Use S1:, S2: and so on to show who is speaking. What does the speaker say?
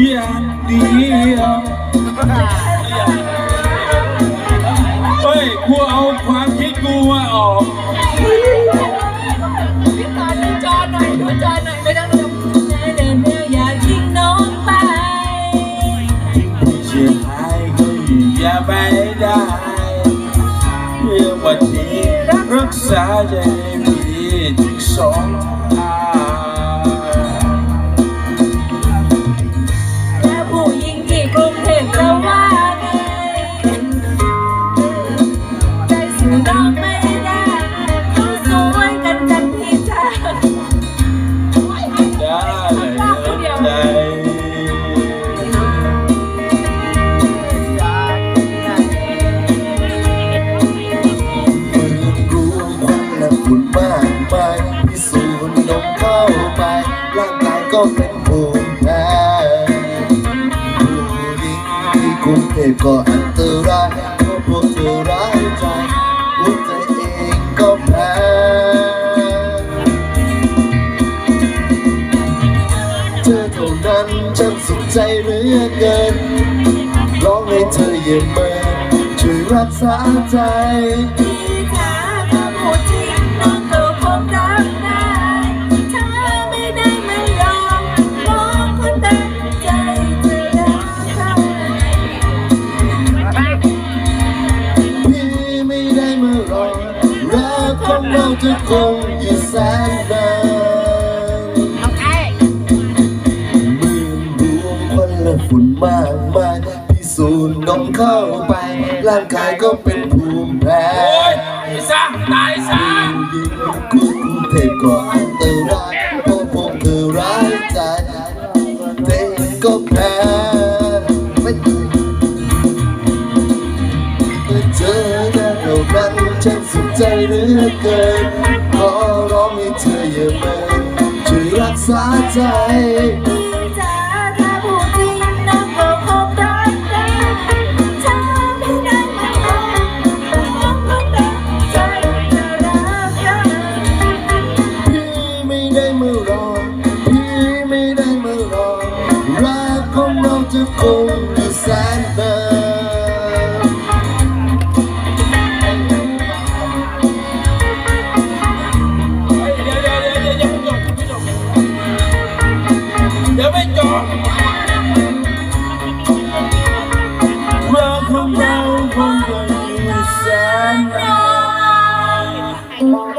S1: อย่างเดียวเฮ้ยกูเอาค
S2: วามคิดกูมาออกพี่ตอนดูจอหน่อยดูจอหน่อยไม่ต้องดูเดินเร็วอย่าทิ้งน้องไปเชียงราย
S1: ก็อยู่อ
S3: ย่าไปได้เพื่อวันนี้รักษาใจพี่ทั้งสองทาง ไป ร่างกายก็เป็นภูมิแพ้ผู้หญิงที่กรุงเทพก็อันตรายเพราะพวกเธอร้ายใจหัวใจเองก็แพ้เธอเท่านั้นฉันสุขใจเหลือเกิน ร้องให้เธอเย็นเมื่อช่วยรักษาใจ
S2: เรา
S3: จะคงอยู่แสนนานหมื่นดวงควันและฝุ่นมากมายพิสูจน์นมเข้าไปร่างกายก็เป็นภูมิแพ้
S1: โอ้ยตายซะตายซะ
S3: ยิ่งกรุงเทพก็อันตรายเพราะพวกเธอร้ายใจเธอก็แพ้ไม่ ใจเหลือเกินขอร้องให้เธออย่าเมินช่วยรักษาใจ
S2: พี่จ๋าถ้าพูดจริงน้องก็คงรับได้ถ้าไม่ได้มา
S1: ดี๋ยวไม่จบเรื่องของเราคงจะอยู่แสนนาน